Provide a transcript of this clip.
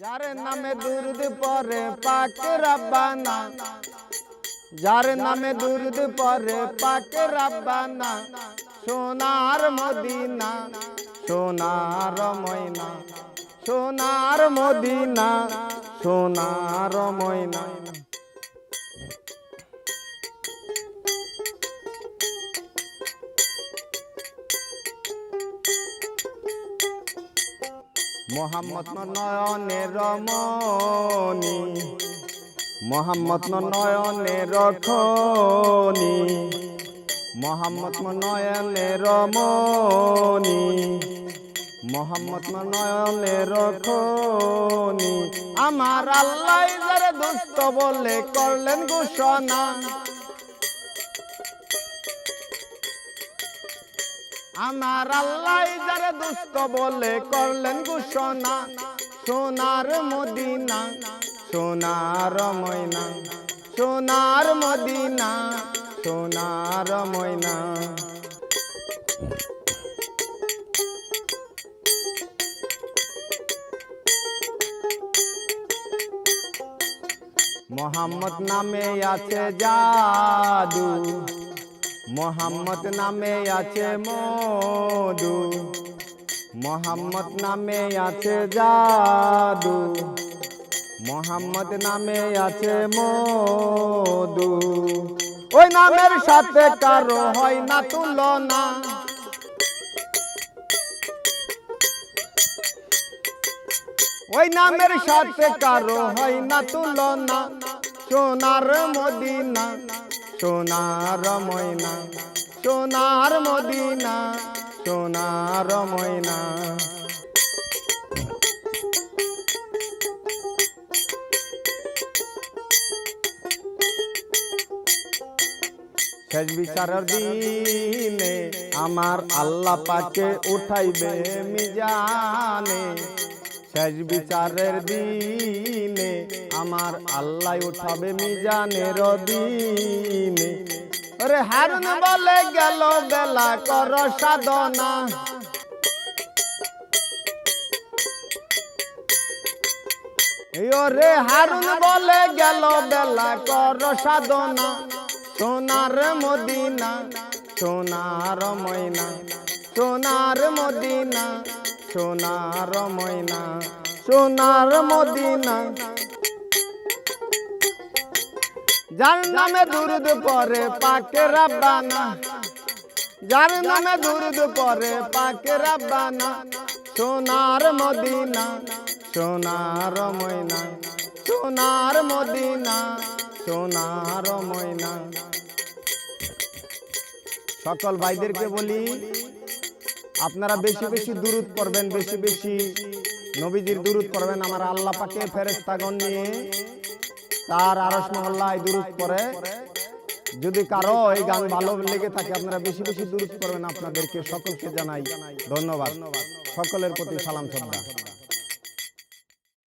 যার নামে দুরুদ পরে পাক রাব্বানা। যার নামে দুরুদ পরে পাক রাব্বানা। সোনার মদিনা সোনার ময়না সোনার মদিনা সোনার ময়না। মোহাম্মদ নয়নে রমণী। মোহাম্মদ নয়নে রখনি মোহাম্মদ নয়নে রমণী। মোহাম্মদ নয়নে রখনি আমার আল্লাহ যারা দুষ্ট বলে করলেন ঘোষণা। আমার আল্লাহ যারা দুষ্ট বলে করলেন ঘোষণা। সোনার মদিনা, সোনার ময়না, সোনার মদিনা, সোনার ময়না। মোহাম্মদ নামে আছে জাদু। মোহাম্মদ নামে আছে মধু। মোহাম্মদ নামে আছে জাদু। মোহাম্মদ নামে আছে মধু। ওই নামের সাথে কারও হয় না তুলনা। ওই নামের সাথে কারও হয় না তুলনা। সোনার মদিনা। সোনার ময়না সোনার মদিনা সোনার ময়না। শেষ দিনে আমার আল্লাহ পাকে উঠাইবে মিজানে। শেষ বিচারের দিনে আমার আল্লাহ উঠাবে মিজানের দিনে। রে হারুন বলে গেল, বেলা কর সাধনা। রে হারুন বলে গেল, বেলা কর সাধনা। সোনার মদিনা, সোনার ময়না, সোনার মদিনা। সোনার ময়না, সোনার মদিনা। যার নামে দুরুদ পরে পাকে রাব্বানা, যার নামে দুরুদ পরে পাকে রাব্বানা। সোনার মদিনা, সোনার ময়না, সোনার মদিনা, সোনার ময়না। সকল ভাইদেরকে বলি আপনারা বেশি বেশি দূরত করবেন বেশি বেশি নবীজির দূরত করবেন আমার আল্লাহ পাকে ফেরেস্তাগণ নিয়ে তার আরস মহল্লায় দূরত করে যদি কারও এই গান ভালো লেগে থাকে আপনারা বেশি বেশি দূরত করবেন আপনাদেরকে সকলকে জানাই ধন্যবাদ। সকলের প্রতি সালাম শ্রদ্ধা